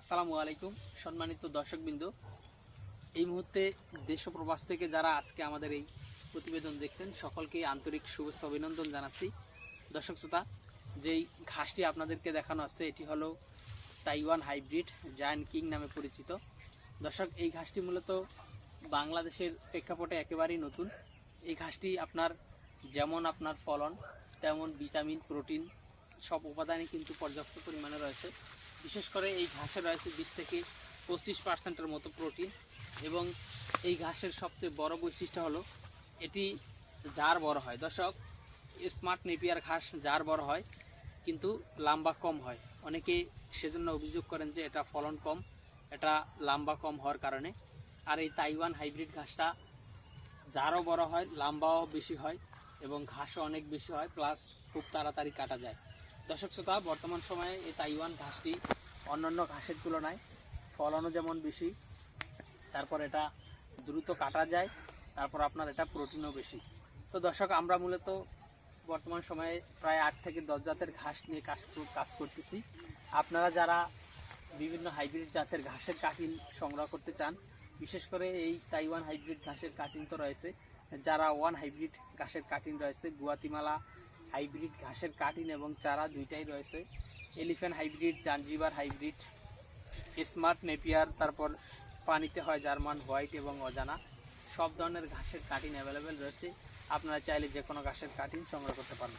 আসসালামু আলাইকুম, সম্মানিত দর্শকবৃন্দ। এই মুহূর্তে দেশ প্রবাস থেকে যারা আজকে আমাদের এই প্রতিবেদন দেখছেন সকলকেই আন্তরিক শুভেচ্ছা, অভিনন্দন জানাচ্ছি। দর্শক শ্রোতা, যেই ঘাসটি আপনাদেরকে দেখানো আছে, এটি হলো তাইওয়ান হাইব্রিড জায়ান্ট কিং নামে পরিচিত। দর্শক, এই ঘাসটি মূলত বাংলাদেশের প্রেক্ষাপটে একেবারেই নতুন। এই ঘাসটি আপনার যেমন আপনার ফলন, তেমন ভিটামিন, প্রোটিন সব উপাদানই কিন্তু পর্যাপ্ত পরিমাণে রয়েছে। বিশেষ করে এই ঘাসে রয়েছে বিশ থেকে পঁচিশ পার্সেন্টের মতো প্রোটিন এবং এই ঘাসের সবচেয়ে বড় বৈশিষ্ট্য হলো এটি জার বড় হয়। দর্শক স্মার্ট নেপিয়ার ঘাস জার বড় হয়, কিন্তু লাম্বা কম হয়। অনেকে সেজন্য অভিযোগ করেন যে এটা ফলন কম, এটা লাম্বা কম হওয়ার কারণে। আর এই তাইওয়ান হাইব্রিড ঘাসটা জারও বড় হয়, লাম্বাও বেশি হয় এবং ঘাসও অনেক বেশি হয়, প্লাস খুব তাড়াতাড়ি কাটা যায়। দর্শক শ্রোতা, বর্তমান সময়ে এই তাইওয়ান ঘাসটি অন্যান্য ঘাসের তুলনায় ফলনও যেমন বেশি, তারপর এটা দ্রুত কাটা যায়, তারপর আপনার এটা প্রোটিনও বেশি। তো দর্শক, আমরা মূলত বর্তমান সময়ে প্রায় আট থেকে দশ জাতের ঘাস নিয়ে কাজ কাজ করতেছি। আপনারা যারা বিভিন্ন হাইব্রিড জাতের ঘাসের কাটিন সংগ্রহ করতে চান, বিশেষ করে এই তাইওয়ান হাইব্রিড ঘাসের কাটিন তো রয়েছে, যারা ওয়ান হাইব্রিড ঘাসের কাটিন রয়েছে, গুয়াতিমালা হাইব্রিড ঘাসের কাটিন এবং চারা দুইটাই রয়েছে। Elephant hybrid, Zanzibar hybrid, smart Napier, তারপর পানিতে হয় জার্মান হোয়াইট এবং অজানা। সব ধরনের ঘাসের কাটিন অ্যাভেলেবেল রয়েছে। আপনারা চাইলে যে কোনো ঘাসের কাটিন সংগ্রহ করতে পারেন